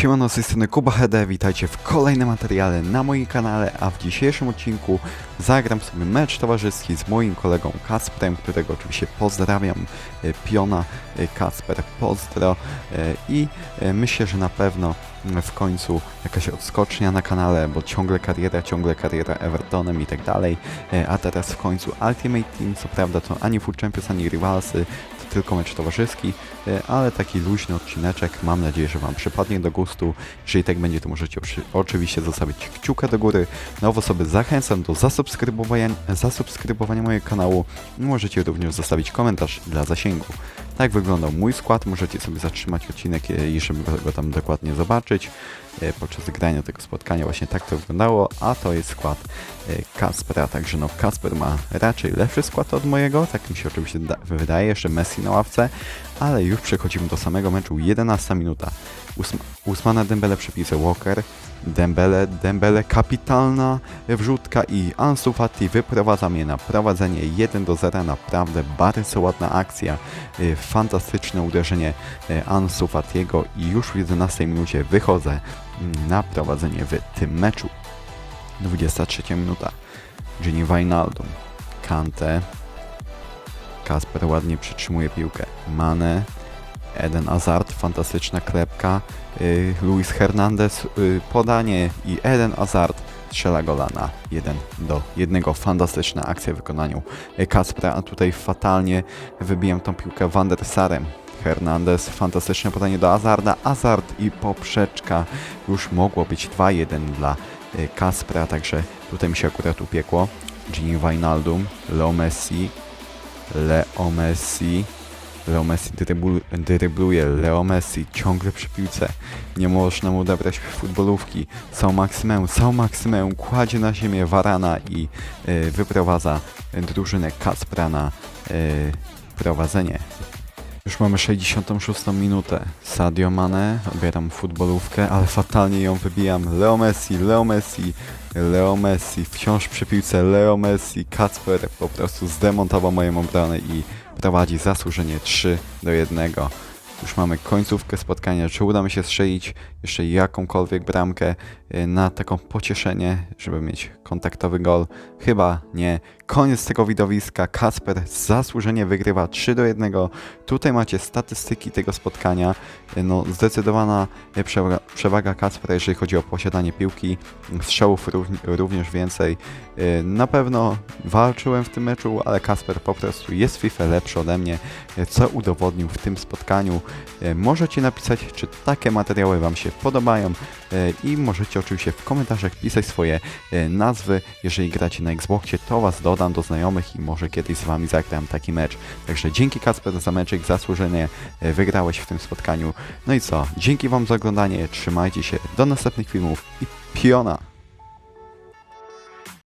Siemano, z tej strony Kuba HD, witajcie w kolejnym materiale na moim kanale, a w dzisiejszym odcinku zagram sobie mecz towarzyski z moim kolegą Kasprem, którego oczywiście pozdrawiam, e, Piona e, Kasper, pozdro e, i myślę, że na pewno w końcu jakaś odskocznia na kanale, bo ciągle kariera, ciągle kariera Evertonem i tak dalej, E, a teraz w końcu Ultimate Team, co prawda to ani Food Champions, ani Rivalsy, to tylko mecz towarzyski, E, ale taki luźny odcineczek. Mam nadzieję, że Wam przypadnie do gustu. Jeżeli tak będzie, to możecie oczy- oczywiście zostawić kciuka do góry. Nowe osoby zachęcam do zasubskrybowania, zasubskrybowania mojego kanału. Możecie również zostawić komentarz dla zasięgu. Tak wyglądał mój skład. Możecie sobie zatrzymać odcinek żeby go tam dokładnie zobaczyć. E, Podczas grania tego spotkania właśnie tak to wyglądało, a to jest skład e, Kaspera, także no Kasper ma raczej lepszy skład od mojego, tak mi się oczywiście da- wydaje, jeszcze Messi na ławce, ale już przechodzimy do samego meczu, 11 minuta. Usm Usmana Dembele przepisy Walker, Dembele, Dembele kapitalna wrzutka i Ansu Fati wyprowadza mnie na prowadzenie 1 do 0, naprawdę bardzo ładna akcja, y, fantastyczne uderzenie y, Ansu Fatiego. I już w 11 minucie wychodzę mm, na prowadzenie w tym meczu. 23 minuta. Gini Wijnaldum, Kante, Kasper ładnie przytrzymuje piłkę. Mane, Eden Hazard, fantastyczna klepka. Y, Luis Hernandez, y, podanie i Eden Hazard strzela gola na 1 do 1. Fantastyczna akcja w wykonaniu y, Kaspra, a tutaj fatalnie wybijam tą piłkę Van der Sarem. Hernandez, fantastyczne podanie do Hazarda, Hazard i poprzeczka. Już mogło być 2-1 dla y, Kaspra, także tutaj mi się akurat upiekło. Gini Wijnaldum, Leo Messi, Leo Messi. Leo Messi dryblu, drybluje, Leo Messi ciągle przy piłce. Nie można mu odebrać futbolówki. Są Maksymę, są Maksymę, kładzie na ziemię Varana i y, wyprowadza drużynę Kaspra na y, prowadzenie. Już mamy 66 minutę. Sadio Mane, odbieram futbolówkę, ale fatalnie ją wybijam. Leo Messi, Leo Messi, Leo Messi, wciąż przy piłce Leo Messi. Kacper po prostu zdemontował moją obronę i prowadzi zasłużenie 3 do 1. Już mamy końcówkę spotkania. Czy uda mi się strzelić jeszcze jakąkolwiek bramkę y, na taką pocieszenie, żeby mieć kontaktowy gol? Chyba nie. Koniec tego widowiska. Kasper zasłużenie wygrywa 3 do 1. Tutaj macie statystyki tego spotkania. Y, No, zdecydowana y, przewaga, Kacpera, jeżeli chodzi o posiadanie piłki. Strzałów równ- również więcej. Y, Na pewno walczyłem w tym meczu, ale Kasper po prostu jest FIFA lepszy ode mnie, co udowodnił w tym spotkaniu. Możecie napisać, czy takie materiały Wam się podobają i możecie oczywiście w komentarzach pisać swoje nazwy. Jeżeli gracie na Xboxie, to Was dodam do znajomych i może kiedyś z Wami zagram taki mecz. Także dzięki Kasper za meczek, zasłużenie y, wygrałeś w tym spotkaniu. No i co, dzięki Wam za oglądanie, trzymajcie się, do następnych filmów i piona!